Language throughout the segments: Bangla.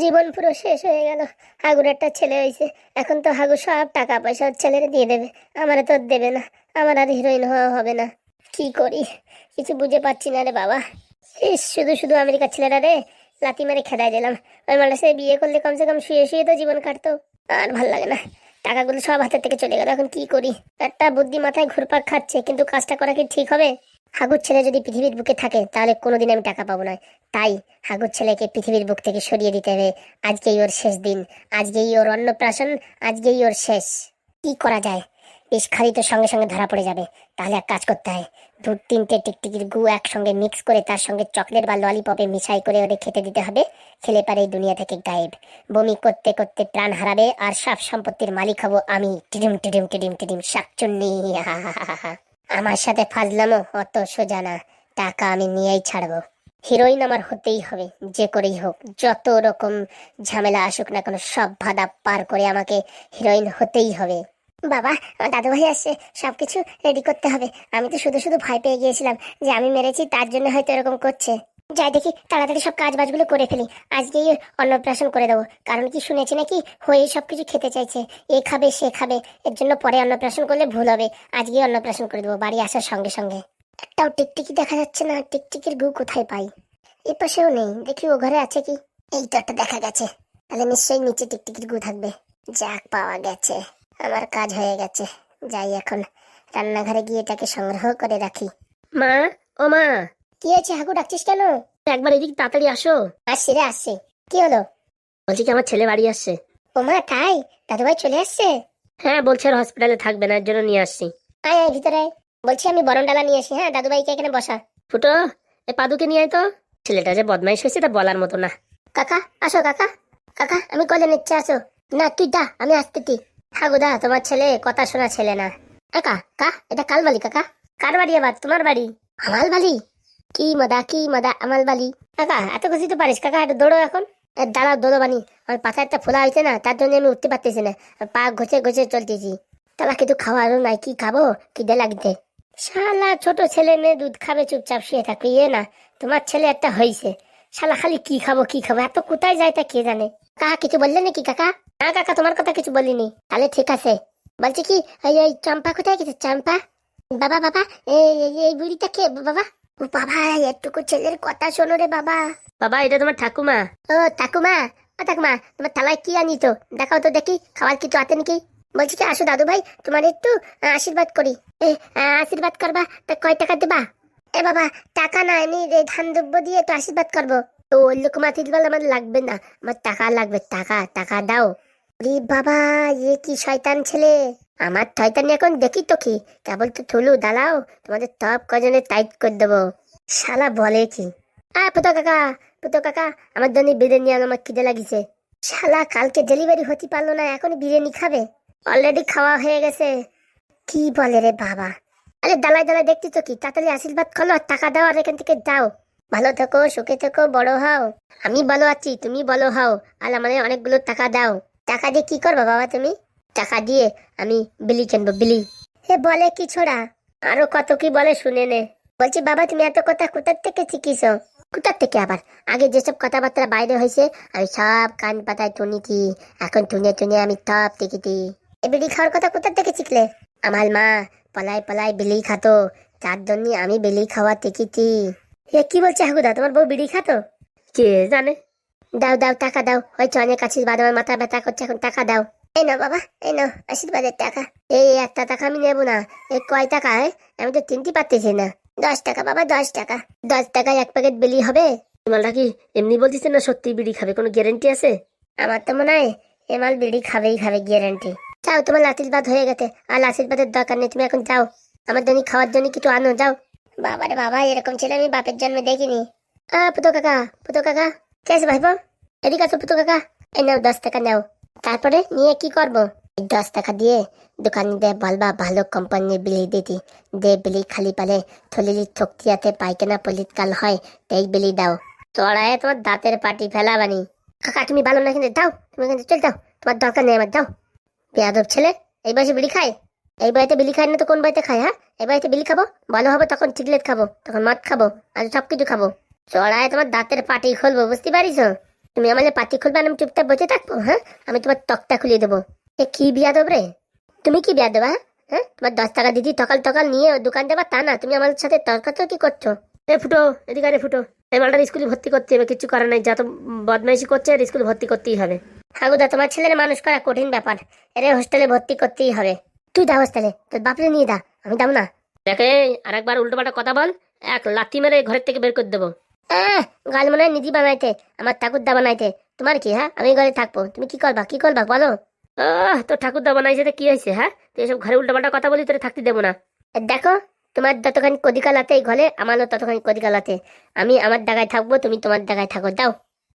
জীবন পুরো শেষ হয়ে গেল। হাগুর একটা ছেলে হয়েছে। এখন তো হাগু সব টাকা পয়সা ছেলেরে দিয়ে দেবে। আমারে তো দেবে না। আমার আর হিরোইন হওয়া হবে না। কি করি? কিছু বুঝে পাচ্ছি না রে বাবা। ইস, শুধু শুধু আমেরিকার ছেলেরা রে। লাতি মেরে খেদাই দিলাম। ওই সে বিয়ে করলে কমসে কম শুয়ে শুয়ে তো জীবন কাটতো। আর ভালো লাগে না। টাকাগুলো সব হাতের থেকে চলে গেল। এখন কি করি? একটা বুদ্ধি মাথায় ঘুরপাক খাচ্ছে। কিন্তু কাজটা করা কি ঠিক হবে? হাগুর ছেলে যদি পৃথিবীর বুকে থাকে, তাহলে কোনোদিন আমি টাকা পাবো না। তাই হাগুর ছেলেকে পৃথিবীর বুক থেকে সরিয়ে দিতে হবে। আজকেই ওর শেষ দিন। আজকেই ওর অন্নপ্রাশন। আজকেই ওর শেষ। কি করা যায়? বেশ খালি তো সঙ্গে সঙ্গে ধরা পড়ে যাবে। তাহলে এক কাজ করতে হয়। দু, তিনটে টিকটিকির গু একসঙ্গে মিক্স করে তার সঙ্গে চকলেট বা ললিপপে মিশাই করে ওরে খেতে দিতে হবে। খেলে পারে এই দুনিয়া থেকে গায়েব। বমি করতে করতে প্রাণ হারাবে। আর সব সম্পত্তির মালিক হব আমি। টিডিম টিডিম টিডিম টিডিম, শাকচুন্নি। আমার সাথে ফাজলামো অত সোজা না। টাকা আমি নিয়েই ছাড়বো। হিরোইন আমার হতেই হবে, যে করেই হোক। যত রকম ঝামেলা আসুক না কোনো, সব ভাদা পার করে আমাকে হিরোইন হতেই হবে। বাবা দাদু ভাই আসছে। সব কিছু রেডি করতে হবে। আমি তো শুধু শুধু ভয় পেয়ে গিয়েছিলাম যে আমি মেরেছি, তার জন্য হয়তো এরকম করছে। যাই দেখি, তাড়াতাড়ি সব কাজ বাজগুলো করে ফেলি। আজকেই অন্নপ্রাশন করে দেবো। কারণ কি শুনেছি নাকি হয়ে সব কিছু খেতে চাইছে। এ খাবে, সে খাবে। এর জন্য পরে অন্নপ্রাশন করলে ভুল হবে। আজকেই অন্নপ্রাশন করে দেবো, বাড়ি আসার সঙ্গে সঙ্গে। একটাও টিকটিকি দেখা যাচ্ছে না, টিকটিকির গু কোথায় পাই? এ পাশেও নেই, দেখি ও ঘরে আছে কি? এই তো একটা দেখা গেছে। তাহলে নিশ্চয়ই নিচে টিকটিকির গু থাকবে। যাক, পাওয়া গেছে। আমার কাজ হয়ে গেছে। যাই এখন, রান্নাঘরে গিয়ে এটাকে সংগ্রহ করে রাখি। মা, ও মা! কি হয়েছে হাকু ডাকছিস কেন? একবার এদিকে তাড়াতাড়ি আসো। আসছি রে, আসছি। কি হলো? বলছি কি আমার ছেলে বাড়ি আসছে। ওমা তাই? দাদু ভাই চলে আসছে? হ্যাঁ বলছে আর হসপিটালে থাকবে না, এর জন্য নিয়ে আসছি। আয় আয় ভিতরে। বলছি আমি বরণ ডালা নিয়ে আসি হ্যাঁ? দাদুভাইকে এখানে বসা। ফুটো, এ পাদুকে নিয়ে আয় তো। ছেলেটা যে বদমাইশ হয়েছে, তা বলার মতো না। কাকা, আসো কাকা। কাকা, আমি কলে নিচ্ছে, আসো। না, তুই দা আমি আসতেছি। হাগুদা তোমার ছেলে কথা শোনা ছেলে না। কাকা কা এটা কাল বালি, কাকা। কার বাড়ি আবার? তোমার বাড়ি? আমার বালি? কি মদা কি মদা আমাল বালি কাকা এত খুশি তো পারিস কাকা একটু দৌড়ো এখন দাঁড়াও দৌড়ো বানি আমার পাথা একটা ফোলা হয়েছে না তার জন্য আমি উঠতে পারতেছি না পা ঘষে ঘষে চলতেছি তালা কিছু খাওয়ারও নাই কি খাব কি দে লাগতে শালা ছোট ছেলে মেয়ে দুধ খাবে চুপচাপ শুয়ে থাকবে ইয়ে না তোমার ছেলে একটা হয়েছে শালা খালি কি খাব কি খাব এত কোথায় যায় তা কে জানে কাকা কিছু বললে নাকি কাকা না কাকা তোমার কথা কিছু বলিনি তাহলে ঠিক আছে বলছি কি এই চম্পা কোথায় গেছে চম্পা বাবা বাবা এই বুড়িটা কে বাবা বাবা এটুকু ছেলের কথা শোনো রে বাবা। বাবা এটা তোমার ঠাকুমা। ও ঠাকুমা? ও ঠাকুমা তোমার থালায় কি আনি তো? দেখাও তো দেখি খাবার কিছু আতে নাকি বলছি কি আসো দাদু ভাই তোমার একটু আশীর্বাদ করি। এ আশীর্বাদ করবা? তা কয় টাকা দেবা? এ বাবা টাকা না আমি এই ধান দ্রব্য দিয়ে একটু আশীর্বাদ করব। তো ওই লোক আশীর্বাদ আমার লাগবে না আমার টাকা লাগবে টাকা টাকা দাও। রে বাবা এ কি শয়তান ছেলে। আমার শয়তানি এখন দেখি তো কি? কেবল তো থুলু, দাঁড়াও, তোমাদের টপ কজনে টাইট করে দেবো। শালা বলে কি? আ পুতো কাকা পুতো কাকা, আমার জন্য বিরিয়ানি আনো, আমার খিদে লাগিছে। শালা, কালকে ডেলিভারি হতে পারল না, এখনই বিরিয়ানি খাবে? অলরেডি খাওয়া হয়ে গেছে। কি বলে রে বাবা? আরে দালাই দালাই দেখছি তো কি? তাড়াতাড়ি আশীর্বাদ করো, আর টাকা দাও, আর এখান থেকে দাও ভালো থেকো, সুখে থেকো, বড় হও। আমি ভালো আছি, তুমি ভালো হও। আর আমাদের অনেকগুলো টাকা দাও। টাকা দিয়ে কি করব বাবা তুমি? টাকা দিয়ে আমি বিলি কিনবো, বিলি। হে বলে কি ছোড়া? আরও কত কি বলে শুনে নে। বলছি, বাবা, তুমি এত কথা কোথার থেকে শিখিস কোথার থেকে আবার? আগে যেসব কথাবার্তা বাইরে হয়েছে, আমি সব কান পাতায় শুনেছি এখন টুনে টুনে আমি টপ টিকিটি এ বিড়ি খাওয়ার কথা কোথার থেকে শিখলে? আমার মা পলায় পলায় বিলি খাতো। তার জন্য আমি বিলি খাওয়া শিখেছি। এ কি বলছে হাগুদা, তোমার বউ বিড়ি খাতো? কে জানে? দাও দাও, টাকা দাও। হয়তো অনেক আছিস বাদ আমার মাথা ব্যথা করছে, এখন টাকা দাও। এই না বাবা এই নাও আশীর্বাদের টাকা। এই একটা টাকা আমি নেব না এই কয় টাকা আমি তো তিনটি পারতেছি না। দশ টাকা বাবা দশ টাকা। দশ টাকায় এক প্যাকেট বিলি হবে? মালটা কি এমনি বলতেছে না সত্যি বিড়ি খাবে কোনো গ্যারেন্টি আছে? আমার তো মনে হয় এমাল বিড়ি খাবেই খাবে গ্যারান্টি যাও তোমার আশীর্বাদ হয়ে গেছে আর আশীর্বাদের দরকার নেই তুমি এখন যাও। আমার জন্য খাওয়ার জন্য কিছু আনো যাও। বাবারে বাবা এরকম ছেলে আমি বাপের জন্মে দেখিনি। আ পুতো কাকা পুতো কাকা। কে আছে ভাইবো এদিকে আসো পুতো কাকা। এই নাও দশ টাকা নাও। তারপরে নিয়ে কি করব? দশ টাকা দিয়ে দোকানিদের বলবা ভালো কোম্পানির বিলি দিতি। দে বিলি খালি পালে থলিলি থকিয়াতে পায়খানা পলিত কাল হয়, তাই বিলি দাও। চড়ায় তোমার দাঁতের পাটি ফেলা বানি কাকা, তুমি ভালো না কিন্তু দাও, তুমি কিন্তু চল দাও তোমার দরকার নেই আমার দাও বেয়াদব ছেলে, এই বয়সে বিড়ি খায়? এই বাড়িতে বিলি খায় না তো কোন বাড়িতে খায় হ্যাঁ? এই বাড়িতে বিলি খাব? ভালো হবে তখন সিগারেট খাব, তখন মদ খাব আর সব কিছু খাব। চড়ায় তোমার দাঁতের পাটি খুলবো, বুঝতে পারিস তুমি আমাদের পাতি খুলবে, আমি চুপচাপ বসে থাকব হ্যাঁ? আমি তোমার তকটা খুলিয়ে দেবো। এ, কি বিয়া দেব রে? তুমি কি বিয়া দেবা হ্যাঁ? তোমার দশ টাকা দিদি টকাল টকাল নিয়ে দোকান দেবা তা না? তুমি আমার সাথে তর্কাতর্কি করছ। এ, ফুটো, এদিকে আরে ফুটো। এই মালটার স্কুলে ভর্তি করতে হবে কিছু করার নাই। যত বদমাইশি করছে আর স্কুলে ভর্তি করতেই হবে। হাগুদা, তোমার ছেলের মানুষ করা কঠিন ব্যাপার। এর হোস্টেলে ভর্তি করতেই হবে। তুই দা হোস্টেলে, তোর বাপরে নিয়ে দা আমি দাম না। দেখে আর একবার উল্টো পাল্টা কথা বল, এক লাথি মেরে ঘরের থেকে বের করে দেবো। গাল মনে হয় নিধি বানাইতে আমার ঠাকুর দা বানাইতে। তোমার কি হ্যাঁ? আমি ঘরে থাকব। তুমি কি করবা কি করবা বলো। আহ তো ঠাকুরদা বানাইছে তো কি হয়েছে হ্যাঁ? তুই এসব ঘরে উল্টো পাল্টা কথা বলি তোরে থাকতে দেবো না। দেখো তোমার যতখানি কদিকালাতে এই ঘরে আমারও ততখানি কদিকালাতে আমি আমার জায়গায় থাকব তুমি তোমার জায়গায় থাকো দাও।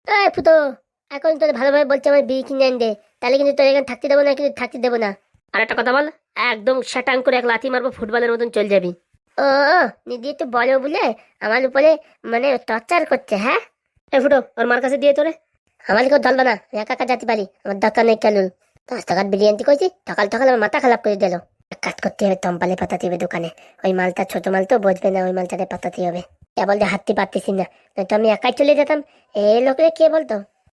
এই ফুটো এখন তোর ভালোভাবে বলছে আমার বিয়ে কিনে আন দে তাহলে কিন্তু তোর এখানে থাকতে দেবো না কিন্তু থাকতে দেবো না। আর একটা কথা বল একদম শ্যাটাং করে এক লাথি মারবো ফুটবলের মতন চল যাবি। ও নিদি একটু বলো বলে আমার উপরে মানে টর্চার করছে হ্যাঁ? এ ফুটো, ওর মার কাছে দিয়ে তোরে আমার কেউ ধরবে না, একা একা যেতে পারি আমার দরকার নেই কেলুন দশ টাকার বিরিয়ানি করেছি, সকাল সকাল আমার মাথা খারাপ করে দিল। কাজ করতে হবে, তম্পালে পাতাতে হবে দোকানে। ওই মালটা ছোট মাল তো বুঝবে না, ওই মালটাতে পাতাতে হবে। কেবল যে হাঁটতে পারতেছি না। নয়তো আমি একাই চলে যেতাম। এ লোকরে কে বলতো?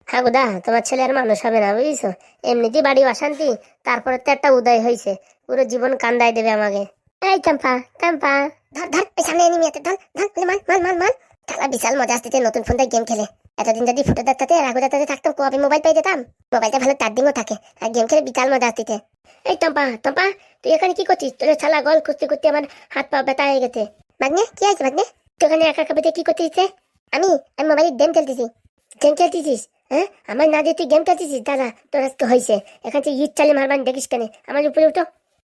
হ্যাঁ গোদা তোমার ছেলে আর মানুষ হবে না, বুঝছ? এমনিতেই বাড়ি অশান্তি, তারপরে তো একটা উদয় হয়েছে পুরো জীবন কান্দায় দেবে আমাকে। এই চম্পা চম্পা। ধর ধর, এই সামনে এনিমি আছে, ধর ধর মাল মাল মাল মাল খেলা বিশাল মজা আসতেছে নতুন ফোনটায় গেম খেলে। এতদিন যদি ফুটো দাঁতাতে রাঘু দাঁতাতে থাকতাম কবে মোবাইল পেয়ে যেতাম। মোবাইলটা ভালো চার্জিংও থাকে, আর গেম খেলে বিশাল মজা আসতেছে। এই টম্পা টম্পা তুই এখানে কি করছিস? তোর ছালা গল খুঁজতে খুঁজতে আমার হাত পা ব্যথা হয়ে গেছে। ভাগ্নে, কি আছে ভাগ্নে? তুই ওখানে একা একা কি করতেছিস? আমি আমি মোবাইলে গেম খেলতেছি। গেম খেলতেছিস? হ্যাঁ? আমার না দিয়ে তুই গেম খেলতেছিস? দাদা, তোর আজকে হয়েছে। এখান থেকে ইট চালে মারবান, দেখিস কেন। আমার উপরে উঠো।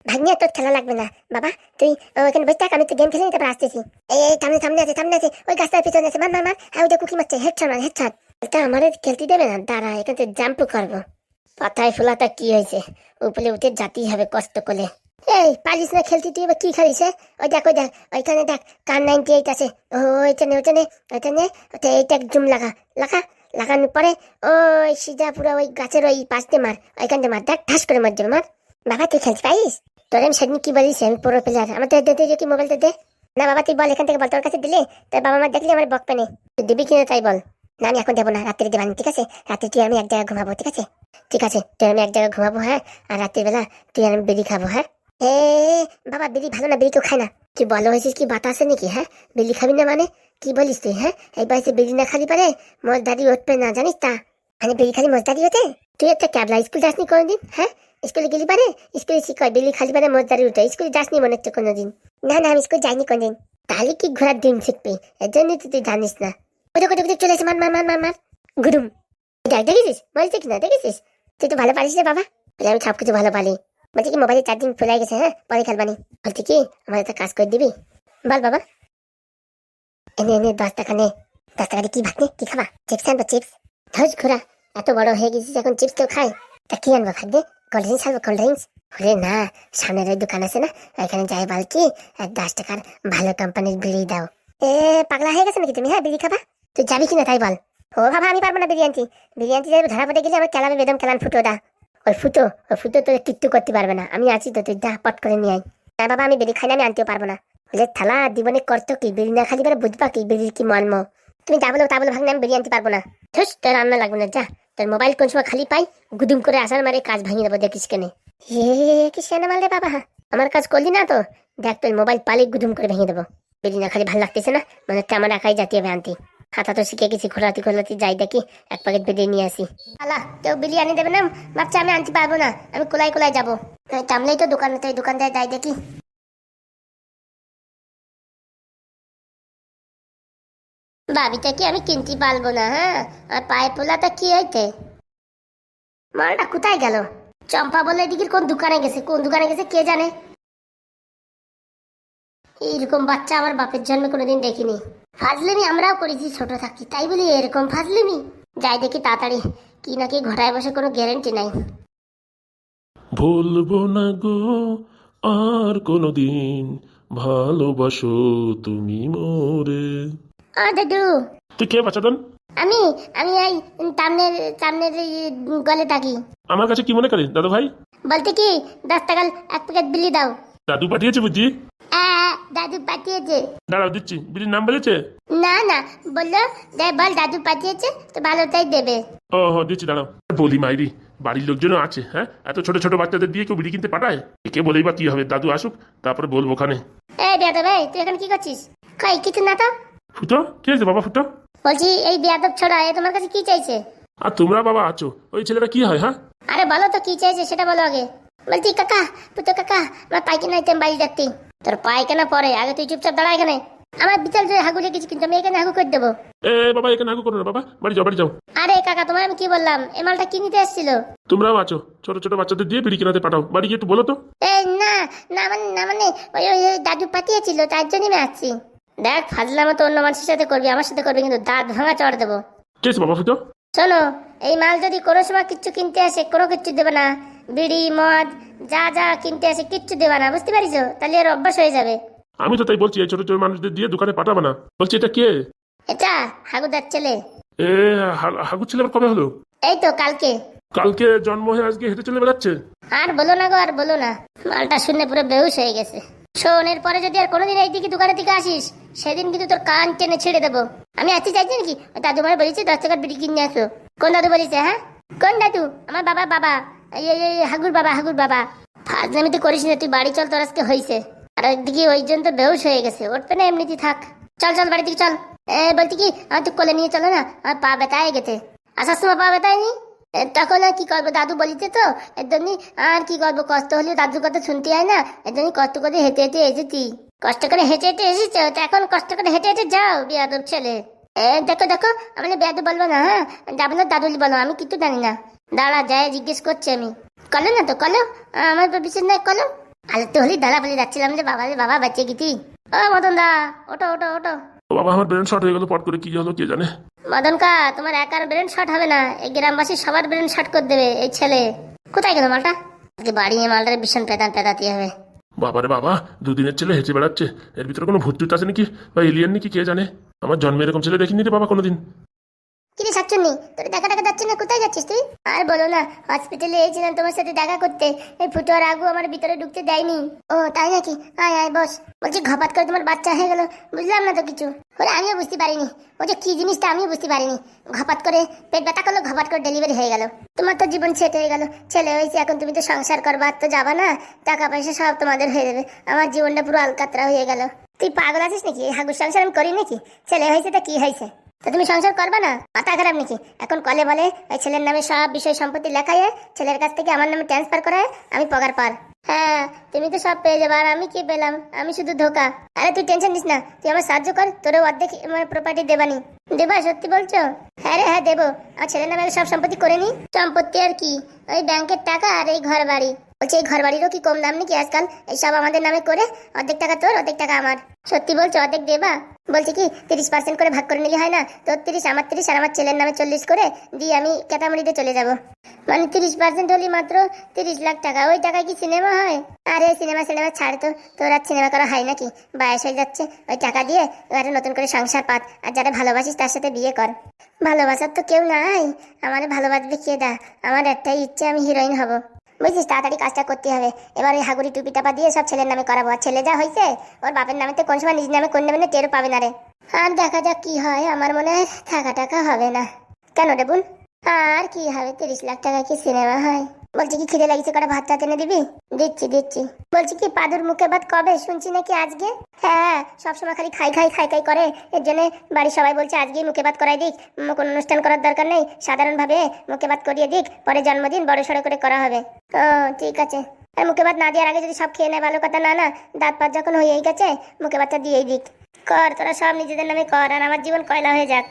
ভাগ্নে, তোর খেলা লাগবে না। বাবা, তুই ওখানে বসে থাক, আমি তো গেম খেলে নিতে পারে আসতেছি। এই সামনে সামনে আছে সামনে আছে। ওই গাছটার পিছনে আছে। মার মার মার। হ্যাঁ ওইটা কুকি মারছে। হেডশট, মার, হেডশট। এটা আমার খেলতে দেবে না? দাঁড়া, এখান থেকে জাম্প করব। পাতায় ফোলাটা কি হয়েছে? উপরে উঠে যেতেই হবে কষ্ট করে এই, পারিস না খেলতে, তুই কি খালিস হ্যাঁ? ওই দেখ ওই দেখ, ওইখানে দেখ, কার নাইনটি এইট আছে ওইখানে ওইখানে ওইখানে ওটা এইটা জুম লাগা লাগা, লাগানোর পরে, ওই সিজা পুরো ওই গাছের ওই পাশে মার ওইখানটা মার। দেখ, ঠাস করে মার যাবে মার। বাবা, তুই খেলতে পারিস? তোর আমি সেদিন কি বলিস আমি পুরো প্লেয়ার আমার তো দে কি মোবাইলটা দে না বাবা, তুই বল, এখান থেকে বল, তোর কাছে দিলে তোর বাবা মা দেখলে আমার বকবে নেই তুই দিবি কিনা তাই বল। না, আমি এখন দেবো না রাত্রে দেবানি, ঠিক আছে? রাত্রে তুই আমি এক জায়গায় ঘুমাবো, ঠিক আছে? ঠিক আছে, তুই আমি এক জায়গায় ঘুমাবো হ্যাঁ? আর রাত্রির বেলা তুই আমি বেরি খাব হ্যাঁ? এ, বাবা, বিড়ি ভালো না, বিড়ি কেউ খায় না। তুই বলো, হয়েছিস কি, বাতাসে নাকি হ্যাঁ? বিড়ি খাবি না মানে? কি বলিস তুই হ্যাঁ? এই বয়সে বিড়ি না খালি পারে মোজ দাদি উঠবে না, জানিস তা? মানে বিড়ি খালি মোজ দাদি হতে তুই একটা ক্যাবলা স্কুল যাসনি কোনোদিন হ্যাঁ? স্কুলে গেলি পারে? স্কুলে শিখয় বিড়ি খালি পারে মোজ দাদি উঠে, স্কুলে যাসনি মনে হচ্ছে কোনোদিন? না না, আমি স্কুল যাইনি কোনোদিন। তাহলে কি ঘোরার দিন শিখবি এর জন্য তো তুই জানিস না। কোথাও কোথাও কোথাও চলে এসে মার মার মার মার মার। গুরুম দেখ, দেখেছিস? বলছিস না দেখেছিস? তুই তো ভালো পারিস রে, বাবা। বলে আমি সব কিছু ভালো পারি। বলছি কি মোবাইলের চার্জিং ফুলে গেছে হ্যাঁ? পরে খেলবানি বলছি কি, আমার একটা কাজ করে দিবি? বল, বাবা। এনে এনে, দশ টাকা নে। দশ টাকা কি ভাত নে? কি খাবা? চিপস আনব, চিপস। ধর ঘোরা এত বড় হয়ে গেছিস, এখন চিপস তো খাই তা কি আনব দে? কোল্ড ড্রিঙ্কস আনব কোল্ড ড্রিঙ্কস? ওরে না সামনের ওই দোকান আছে না ওইখানে যাই বল কি এক দশ টাকার ভালো কোম্পানির বিড়ি দাও। এ, পাগলা হয়ে গেছে নাকি তুমি হ্যাঁ বিড়ি খাবা? তুই যাবি কিনা তাই বল। ও বাবা, আমি পারব না বিরিয়ানি বিরিয়ানি যাই ধরা পড়ে গেলে আমার কেলাবে বেদম কেলান ফুটো দা। ওই ফুটো ওই ফুটো তোর কিচ্ছু করতে পারবে না। আমি আছি তো, তুই যা, পট করে নিয়ে আয়। না বাবা, আমি বিড়ি খাই না, আমি আনতেও পারব না। বলে, থালা জীবনে করতো কি? বিড়ি না খালি পারে বুঝবা কি? বিড়ির কি মর্ম? তুমি যা বলো তা বলো, ভাঙলে আমি বিড়ি আনতে পারব না। ধুস, তোর রান্না লাগবে না, যা। তোর মোবাইল কোন সময় খালি পাই, গুদুম করে আসার মারে কাজ ভাঙিয়ে দেবো দেখিস কেনে। হে কেন মারলে বাবা। আমার কাজ করলি না তো? দেখ তোর মোবাইল পালে গুদুম করে ভেঙে দেবো। বিড়ি না খালি ভালো লাগতেছে না? মানে হচ্ছে আমার একাই জাতীয় আনতে হাতা তো শিখে গেছি খোলাতি খোলাতি যাই দেখি, এক প্যাকেট বেরিয়ে নিয়ে আসি। আলা কেউ আনি দেবে না? বাচ্চা আমি আনতে পারব না, আমি কোলাই কোলাই যাব। টামলেই তো দোকানে তো দোকানদার যাই দেখি। ভাবিটা কি আমি কিনতে পারব না হ্যাঁ? আর পায়ে পোলাটা কি হইতে মালটা কোথায় গেল? চম্পা বলে এদিকে কোন দোকানে গেছে? কোন দোকানে গেছে কে জানে? এইরকম বাচ্চা আমার বাপের জন্ম কোনোদিন দেখিনি। ফাজলিমি আমরাও করেছি, ছোট থাকি তাই বলি এরকম ফাজলিমি। যাই দেখি তাড়াতাড়ি কি নাকি ঘোড়ায় বসে কোনো গ্যারেন্টি নাই। ভুলবো না গো, আর কোনোদিন ভালোবাসো তুমি মোরে। ও দাদু। তুই কে বাচ্চাদন আমি আমি এই সামনের সামনের গলে থাকি। আমার কাছে কি মনে করেন দাদু ভাই? বলতে কি দশ টাকা এক প্যাকেট বিলি দাও। দাদু পাঠিয়েছে বুঝি? দাদু পাঠিয়েছে। দাঁড়াও দিচ্ছি। বিড়ির নাম বলেছে? না না বলল দেখ বল দাদু পাঠিয়েছে তো ভালোটাই দেবে। ও হো দিচ্ছি দাঁড়াও। বলি মাইরি বাড়ির লোকজনও আছে হ্যাঁ? এত ছোট ছোট বাচ্চাদের দিয়ে কেউ বিড়ি কিনতে পাঠায়? একে বলেই বা কি হবে দাদু আসুক তারপরে বলব ওখানে। এই বেয়াদব ভাই তুই এখন কি করছিস? কই কিছু না তো? ফুটো কি হয়েছে বাবা ফুটো? বলছি এই বেয়াদব ছোড়া এ তোমার কাছে কি চাইছে? আর তোমরা বাবা আছো ওই ছেলেটা কি হয় হ্যাঁ? আরে বলো তো কি চাইছে সেটা বলো আগে। বলছি কাকা পুতো কাকা আমার পায়খানা আইতেম বাড়ি যাচ্ছি। তোর পায়খানা পরে আগে তুই চুপচাপ দাঁড়া এখানে। আমার বিচার জয় হাগু লেগেছি কিন্তু আমি এখানে হাগু করে দেবো। এ বাবা এখানে আগু করো না বাবা। বাড়ি যাও বাড়ি যাও। আরে কাকা তোমার আমি কি বললাম? এ মালটা কি নিতে এসেছিল? তোমরাও আছো ছোট ছোট বাচ্চাদের দিয়ে বিড়ি কেনাতে পাঠাও। বাড়ি গিয়ে একটু বলো তো। এই না না মানে না মানে ওই ওই ওই দাদু পাঠিয়েছিল তার জন্যই আমি আসছি। দেখ ফাজলামো তো অন্য মানুষের সাথে করবি আমার সাথে করবি কিন্তু দাঁত ভাঙা চড় দেবো। কে আছে বাবা ফুটো শোনো এই মাল যদি কোনো সময় কিচ্ছু কিনতে আসে কোনো কিচ্ছু দেবে না। বিড়ি মদ যা যা কিনতে আসে কিচ্ছু দেবে না বুঝতে পারিস তাহলে এর অভ্যাস হয়ে যাবে। আমি তো তাই বলছি এই ছোট ছোট মানুষদের দিয়ে দোকানে পাঠাবে না। বলছি এটা কে? এটা হাগুদার ছেলে। এ হাগুর ছেলে কবে হলো? এই তো কালকে। কালকে জন্ম হয়ে আজকে হেঁটে চলে বেড়াচ্ছে? আর বলো না গো আর বলো না। মালটা শুনে পুরো বেহুশ হয়ে গেছে। শোন এর পরে যদি আর কোনোদিন এই দিকে দোকানের দিকে আসিস সেদিন কিন্তু তোর কান টেনে ছেড়ে দেবো। আমি আসতে চাইছি নাকি? দাদু মানে বলেছি দশ টাকার বিড়ি কিনে আসো। কোন দাদু বলেছে হ্যাঁ? কোন দাদু? আমার বাবা বাবা। এই হাগুর বাবা হাগুর বাবা। ফাজলামি তুই করিস না তুই বাড়ি চল তোর আজকে হয়েছে আর একদিকে ওই জন তো বেহুশ হয়ে গেছে উঠবে না এমনিতেই থাক। চল চল বাড়ি থেকে চল। বলছি কি আমার তুই কোলে নিয়ে চলো না আমার পা ব্যথায় গেছে। আসার সময় পা ব্যথায়নি? এ, তখন আর কি করব? দাদু বলিতে তো এর জন্য আর কি করব? কষ্ট হলে দাদুর কথা শুনতে হয় না। এর কষ্ট করে হেঁটে হেঁটে এসেছি। কষ্ট করে হেঁটে হেঁটে এসেছ? তো এখন কষ্ট করে হেঁটে হেঁটে যাও, বিয়াদব ছেলে। দেখো দেখো, আমি বেয়াদব বলব না হ্যাঁ? না দাদুলি বলো আমি কিছু জানি না। দাঁড়া যায় জিজ্ঞেস করছি আমি। কলো না তো কলো আমার বিশেষ নয় কলো আলো তো হলি দাঁড়া বলে যাচ্ছিলাম যে বাবা রে বাবা বাচ্চা গিতি ও মদন দা ওটো ওটো ওটো বাবা, আমার ব্রেন শর্ট হয়ে গেল, পট করে কি হলো কে জানে? মদন কা তোমার একার ব্রেন শট হবে না। এই গ্রামবাসী সবার ব্রেন শট করে দেবে, এই ছেলে। কোথায় গেল মালটা? আজকে বাড়ি নিয়ে মালটার ভীষণ পেদান পেদাতি হবে। বাবারে বাবা, দুদিনের ছেলে হেঁটে বেড়াচ্ছে। এর ভিতরে কোনো ভূত আছে নাকি? বা এলিয়েন নাকি, কে জানে? আমার জন্মে এরকম ছেলে দেখিনি রে বাবা কোনোদিন। কিরে সাচ্চন্নি তোর দেখা দেখা যাচ্ছে না? কোথায় যাচ্ছিস তুই? আর বলো না হসপিটালে এসেছিলাম তোমার সাথে দেখা করতে। এই ফুটো আর আগু আমার ভিতরে ঢুকতে দেয়নি। ও, তাই নাকি? আয় আয়, বস। বলছি ঘপাত করে তোমার বাচ্চা হয়ে গেল। বুঝলাম না তো কিছু। ওরে আমিও বুঝতে পারিনি। ও যে কি জিনিসটা আমিও বুঝতে পারিনি। ঘপাত করে পেট ব্যথা করল, ঘপাত করে ডেলিভারি হয়ে গেল। তোমার তো জীবন সেট হয়ে গেল। ছেলে হয়েছে, এখন তুমি তো সংসার করবা, তো যাবা না? টাকা পয়সা সব তোমাদের হয়ে যাবে। আমার জীবনটা পুরো আলকাতরা হয়ে গেল। তুই পাগল আছিস নাকি? হাগুর সংসার আমি করি নাকি? ছেলে হয়েছে তা কি হয়েছে? তো তুমি সংসার করবে না? মাথা খারাপ নাকি? এখন কলে বলে, ওই ছেলের নামে সব বিষয় সম্পত্তি লেখায় ছেলের কাছ থেকে আমার নামে ট্রান্সফার করায় আমি পগার পার। হ্যাঁ তুমি তো সব পেয়ে যাবে আর আমি কি পেলাম? আমি শুধু ধোকা। আরে তুই টেনশন নিস না, তুই আমার সাহায্য কর, তোরও অর্ধেক আমার প্রপার্টি দেবানি। দেবা, সত্যি বলছো? হ্যাঁ রে হ্যাঁ দেবো। আর ছেলের নামে সব সম্পত্তি করে নি সম্পত্তি আর কি? ওই ব্যাংকের টাকা আর এই ঘর বাড়ি বলছি, এই ঘর বাড়িরও কি কম দাম নাকি আজকাল? এই সব আমাদের নামে করে অর্ধেক টাকা তোর, অর্ধেক টাকা আমার। সত্যি বলছো, অর্ধেক দেবা? বলছি কি, তিরিশ পার্সেন্ট করে ভাগ করে নিলে হয় না? তোর তিরিশ, আমার তিরিশ আর আমার ছেলের নামে চল্লিশ করে দিয়ে আমি ক্যাটামরিতে চলে যাব। মানে তিরিশ পার্সেন্ট হলে মাত্র তিরিশ লাখ টাকা। ওই টাকায় কি সিনেমা হয়? আরে, সিনেমা সিনেমা ছাড় তো। তোর আর সিনেমা করা হয় নাকি? বয়স হয়ে যাচ্ছে। ওই টাকা দিয়ে এবারে নতুন করে সংসার পাত। আর যারা ভালোবাসিস তার সাথে বিয়ে কর। ভালোবাসার তো কেউ নাই। আমার ভালোবাসবে কে দা। আমার একটাই ইচ্ছে, আমি হিরোইন হব। বুঝছিস? তাড়াতাড়ি কাজটা করতে হবে। এবার ওই হাগুড়ি টুপি টাপা দিয়ে সব ছেলের নামে করাবো। আর ছেলে যা হয়েছে ওর বাপের নামে তো কোন সময় নিজের নামে কোন নেবে না টেরও পাবে না রে। আর দেখা যাক কি হয়। আমার মনে হয় থাকা টাকা হবে না। কেন রে বোন? আর কি হবে? তিরিশ লাখ টাকা কি সিনেমা হয়? বলছি কি খিদে লাগিছে, কটা ভাত টাত এনে দিবি? দিচ্ছি দিচ্ছি। বলছি কি, পাদুর মুখে ভাত কবে? শুনছি নাকি আজকে? হ্যাঁ সবসময় খালি খাই খাই খাই খাই করে। এর জন্য বাড়ির সবাই বলছে, আজকেই মুখে ভাত করাই দিক। কোনো অনুষ্ঠান করার দরকার নেই। সাধারণভাবে মুখে ভাত করিয়ে দিক। পরে জন্মদিন বড় সড়ো করে করা হবে। ও, ঠিক আছে। আর মুখে ভাত না দেওয়ার আগে যদি সব খেয়ে নেয়, ভালো কথা না না। দাঁত পাত যখন হয়েই গেছে, মুখে ভাতটা দিয়েই দিক। কর, তোরা সব নিজেদের নামে কর, আর আমার জীবন কয়লা হয়ে যাক।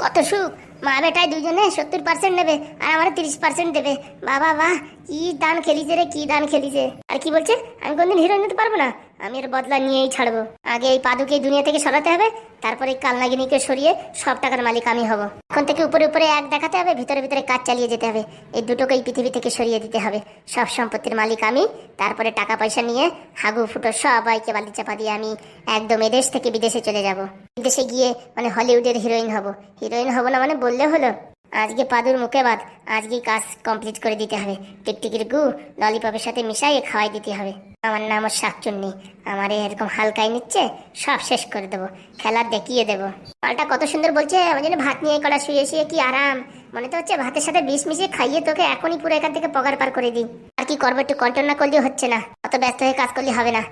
কত সুখ। মা বেটায় দুজনে সত্তর পার্সেন্ট নেবে আর আমার তিরিশ পার্সেন্ট দেবে। বাবা, বাহ, কি দান খেলিছে রে, কি দান খেলিছে। আর কি বলছে? আমি কোনদিন হিরোইন নিতে পারব না? আমি এর বদলা নিয়েই ছাড়বো। আগে এই পাদুকে দুনিয়া থেকে সরাতে হবে, তারপরে এই কালনাগিনীকে সরিয়ে সব টাকার মালিক আমি হব। এখন থেকে উপরে উপরে এক দেখাতে হবে, ভিতরে ভিতরে কাজ চালিয়ে যেতে হবে। এই দুটোকে এই পৃথিবী থেকে সরিয়ে দিতে হবে। সব সম্পত্তির মালিক আমি, তারপরে টাকা পয়সা নিয়ে হাগু ফুটো সবাইকে বালি চাপা দিয়ে আমি একদম এদেশ থেকে বিদেশে চলে যাব। বিদেশে গিয়ে মানে হলিউডের হিরোইন হব। হিরোইন হব না মানে বললে হলো? আজকে পাদুর মুখে বাদ, আজকেই কাজ কমপ্লিট করে দিতে হবে। টিকটিকির গু ললিপপের সাথে মিশাইয়ে খাওয়াই দিতে হবে। আমার নাম ওর শাকচুন্নি। আমার এরকম হালকাই নিচ্ছে, সব শেষ করে দেবো। খেলা দেখিয়ে দেবো। মালটা কত সুন্দর বলছে আমার জন্য ভাত নিয়ে কলা শুয়ে শুয়ে কি আরাম। মনে তো হচ্ছে ভাতের সাথে বিষ মিশিয়ে খাইয়ে তোকে এখনই পুরো এখান থেকে পগার পার করে দিই। আর কি করব একটু কন্ট্রোল না করলেও হচ্ছে না। অত ব্যস্ত হয়ে কাজ করলে হবে না।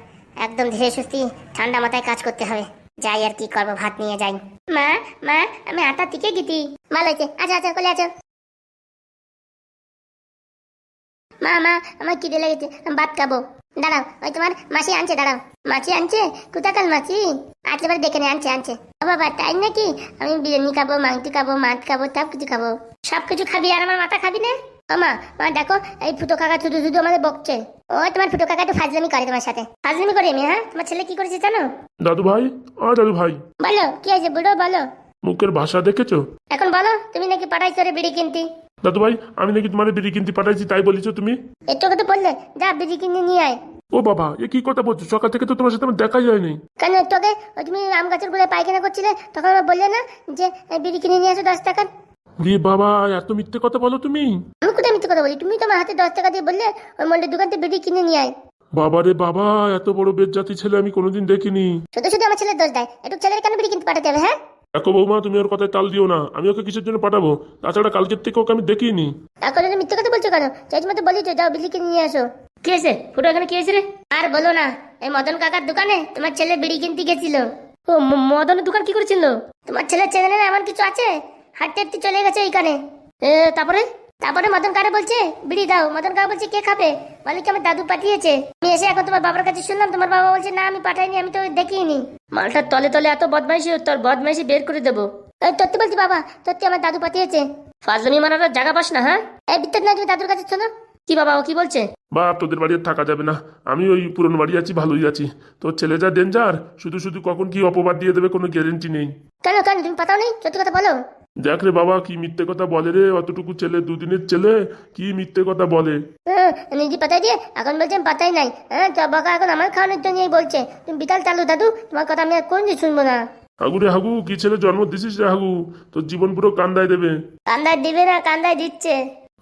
একদম ধীরে সুস্থি ঠান্ডা মাথায় কাজ করতে হবে। যাই আর কি করব, ভাত নিয়ে যাই। মা মা, আমি আটা থেকে গিতি ভালো হয়েছে। আচ্ছা আচ্ছা কলে আছো মা মা, আমার খিদে লেগেছে। ভাত খাব। দাঁড়াও, ওই তোমার মাসি আনছে, দাঁড়াও। মাছি আনছে? কোথাকার মাছি আসলে এবার দেখে আনছে আনছে। ও বাবা, তাই নাকি? আমি বিরিয়ানি খাব, মাংস খাব, মাছ খাব, সব কিছু খাব। সব কিছু খাবি আর আমার মাথা খাবি না? ও মা মা, দেখো, এই ফুটো কাকা শুধু শুধু আমাদের বকছে। ও তোমার ফুটো কাকা একটু ফাজলামি করে তোমার সাথে। ফাজলামি করে আমি হ্যাঁ? তোমার ছেলে কি করেছে জানো? দাদু ভাই আ দাদু ভাই বলো কি আছে বুড়ো? বলো। মুখের ভাষা দেখেছ? এখন বলো তুমি নাকি পাঠাইছো রে বিড়ি কিনতি? দাদু ভাই আমি নাকি তোমার বিড়ি কিনতে পাঠাইছি তাই বলেছ তুমি? একটু কথা বললে যা বিড়ি কিনে নিয়ে আয়। ও বাবা এ কি কথা বলছো? সকাল থেকে তো তোমার সাথে আমার দেখা যায়নি কেন তোকে? তুমি আম গাছের গোড়ায় পায়খানা করছিলে তখন বললে না যে বিড়ি কিনে নিয়ে আসো দশ টাকা। রে বাবা এত মিথ্যে কথা বলো তুমি। আমি কোথায় মিথ্যে কথা বলি? তুমি তোমার হাতে দশ টাকা দিয়ে বললে ওই মন্ডের দোকান থেকে বিড়ি কিনে নিয়ে আয়। বাবা রে বাবা এত বড় বেজ্জাতি ছেলে আমি কোনোদিন দেখিনি। শুধু শুধু আমার ছেলের দোষ দেয়। একটু ছেলের কেন বিড়ি কিনতে পাঠাতে হবে হ্যাঁ? দেখো বৌমা তুমি ওর কথায় তাল দিও না। আমি ওকে কিসের জন্য পাঠাবো? তাছাড়া কালকের থেকে ওকে আমি দেখিনি। এখন তুমি মিথ্যে কথা বলছো কেন? চাইছি মতো বলি তো যাও বিড়ি কিনে নিয়ে আসো। কি হয়েছে? ফুটো এখানে কি হয়েছে রে? আর বলো না এই মদন কাকার দোকানে তোমার ছেলে বিড়ি কিনতে গেছিল। ও মদনের দোকান কি করেছিল? তোমার ছেলের চ্যানেলে এমন কিছু আছে? হাঁটতে হাঁটতে চলে গেছে ওইখানে এ তারপরে? তারপরে মদন কাকা বলছে বিড়ি দাও। মদন কাকা বলছে কে খাবে? বলে কি আমার দাদু পাঠিয়েছে। আমি এসে এখন তোমার বাবার কাছে শুনলাম তোমার বাবা বলছে না আমি পাঠাইনি আমি তো দেখিনি। মালটার তলে তলে এত বদমাইশি তোর বদমাইশি বের করে দেবো। সত্যি বলছি বাবা সত্যি আমার দাদু পাঠিয়েছে। ফাজলামি মারার জায়গা পাস না হ্যাঁ? এই বিদ্যুৎ না তুমি দাদুর কাছে শোনো। কি বাবা ও কি বলছে? বা তোদের বাড়ি থাকা যাবে না। আমি ওই পুরনো বাড়ি আছি ভালোই আছি। তোর ছেলে যা ডেঞ্জার শুধু শুধু কখন কি অপবাদ দিয়ে দেবে কোনো গ্যারেন্টি নেই। কেন কেন তুমি পাতাও নেই সত্যি কথা বলো। দেখ রে বাবা কি মিথ্যে কথা বলে রে অতটুকু ছেলে দুদিনের ছেলে কি মিথ্যে কথা বলে? হ্যাঁ নিজে পাতাই দিয়ে এখন বলছেন পাতাই নাই। হ্যাঁ বাবা এখন আমার খাওয়ানোর জন্যই বলছে। তুমি বিকাল চালু দাদু তোমার কথা আমি আর কোনদিন শুনব না। হাগু রে হাগু কি ছেলে জন্ম দিছিস রে হাগু? তোর জীবন পুরো কান্দায় দেবে। কান্দায় দিবে না কান্দায় দিচ্ছে।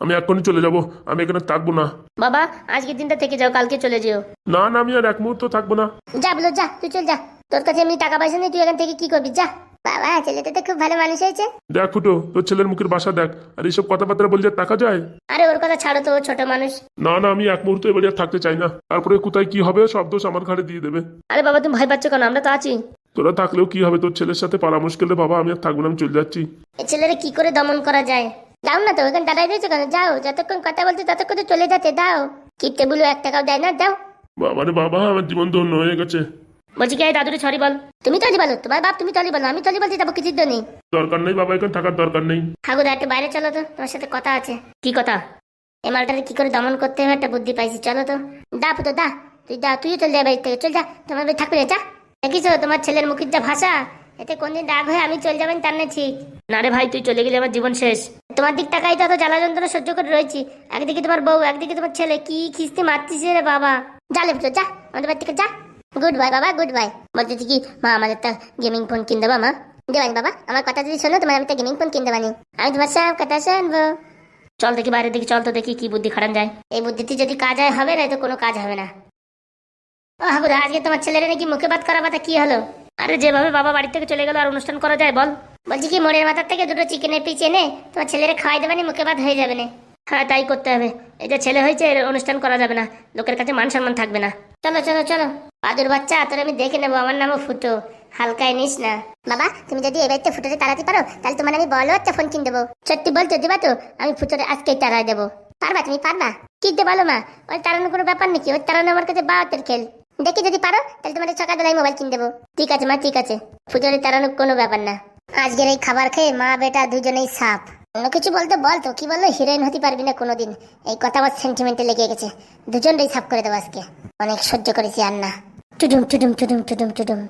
আমি এক্ষুনি চলে যাব আমি এখানে থাকব না। বাবা আজকের দিনটা থেকে যাও কালকে চলে যেও। না না আমি আর এক মুহূর্ত থাকব না। যা বলো যা তুই চল যা। তোর কাছে এমনি টাকা পয়সা নেই তুই এখান থেকে কি করবি? যা। বাবা ছেলেটা তো খুব ভালো মানুষ হয়েছে। দেখ ফুটো তোর ছেলের মুখের বাসা দেখ আর এইসব কথাবার্তা বললে টাকা যায়? আরে ওর কথা ছাড়ো তো ও ছোট মানুষ। না না আমি এক মুহূর্ত এবারে আর থাকতে চাই না। তারপরে কোথায় কি হবে সব দোষ আমার ঘাড়ে দিয়ে দেবে। আরে বাবা তুমি ভয় পাচ্ছ কেন? আমরা তো আছি। তোরা থাকলেও কি হবে? তোর ছেলের সাথে পরামর্শ করলে বাবা আমি আর থাকব না আমি চলে যাচ্ছি। এই ছেলেরা কি করে দমন করা যায়? যাও না তো ওখানে দাঁড়াই দিয়েছ কেন? যাও যতক্ষণ কথা বলছে ততক্ষণ তো চলে যাচ্ছে দাও। কি টেবিলও এক টাকাও দেয় না দাও। বাবা রে বাবা আমার জীবন ধন্য হয়ে গেছে। বলছি কি এই দাদুরে সরি বল। তুমি তলি বলো তোমার বাপ তুমি তলি বলো আমি তলি বলতে যাব কিছুর জন্য দরকার নেই বাবা এখানে থাকার দরকার নেই। ঠাকুর একটু বাইরে চলো তো তোমার সাথে কথা আছে। কি কথা? এই মালটাকে কি করে দমন করতে হবে একটা বুদ্ধি পাইছি চলো তো। দা পুতো দা তুই যা তুইও চল যা বাড়ি থেকে চল যা তোমার বাড়ি না, যা। দেখিস তোমার ছেলের মুখের যা ভাষা এতে কোনদিন রাগ হয়ে আমি চলে যাবেন তার না ঠিক না রে ভাই তুই চলে গেলে আমার জীবন শেষ। তোমার দিক টাকাই তো জ্বালা যন্ত্রণা সহ্য করে রয়েছি। একদিকে তোমার বউ একদিকে তোমার ছেলে কি খিস্তি মারতিছে রে বাবা। যা লেপটো যা আমাদের বাড়ি থেকে যা। গুড বাই বাবা গুড বাই বলছি কি মা আমাদের একটা গেমিং ফোন কিনে দেবা মা। দেবানি বাবা আমার কথা যদি শোনো তোমার আমি একটা গেমিং ফোন কিনে দেবানি আমি তোমার সব কথা শুনব। চল দেখি বাইরে দেখি চল তো দেখি কি বুদ্ধি খাটান যায়। এই বুদ্ধিতে যদি কাজ হয় হবে না তো কোনো কাজ হবে না। ও হাবুরা আজকে তোমার ছেলের নাকি মুখে বাদ করা বাতা কি হলো? আরে যেভাবে বাবা বাড়ি থেকে চলে গেল আর অনুষ্ঠান করা যায় বল। বলছি কি মোড়ের মাথার থেকে দুটো চিকেনের পিস এনে তোমার ছেলেরে খাওয়াই দেবে না মুখে বাদ হয়ে যাবে না। হ্যাঁ তাই করতে হবে। এই যে ছেলে হয়েছে এর অনুষ্ঠান করা যাবে না। লোকের কাছে মান সম্মান থাকবে না। চলো চলো চলো। পাদুর বাচ্চা, তোর আমি দেখে নেব, আমার নামও ফুটো। হালকায় নিস না। বাবা, তুমি যদি এই বাড়িতে ফুটোতে তাড়াতে পারো, তাহলে তোমার আমি বলো একটা ফোন কিনে দেবো। সত্যি বলছো দিবা তো, আমি ফুটোরে আজকেই তাড়াই দেবো। পারবা, তুমি পারবা? কিনতে বলো মা ওই তাড়ানোর কোনো ব্যাপার নাকি? ওই তাড়ানো আমার কাছে বাতের খেল। দেখি যদি পারো, তাহলে তোমাদের সকালবেলায় মোবাইল কিনে দেবো। ঠিক আছে মা, ঠিক আছে। ফুটোরে তাড়ানোর কোনো ব্যাপার না। আজকের এই খাবার খেয়ে মা, বেটা দুজনেই সাপ। অন্য কিছু বলতে বল তো, কি বলল? হিরোইন হতে পারবি না কোনোদিন। এই কথা আমার সেন্টিমেন্টে লেগে গেছে। দুজনটাই সাফ করে দেবো আজকে। অনেক সহ্য করেছি আর না। টুডুম টুডুম টুডুম টুডুম টুডুম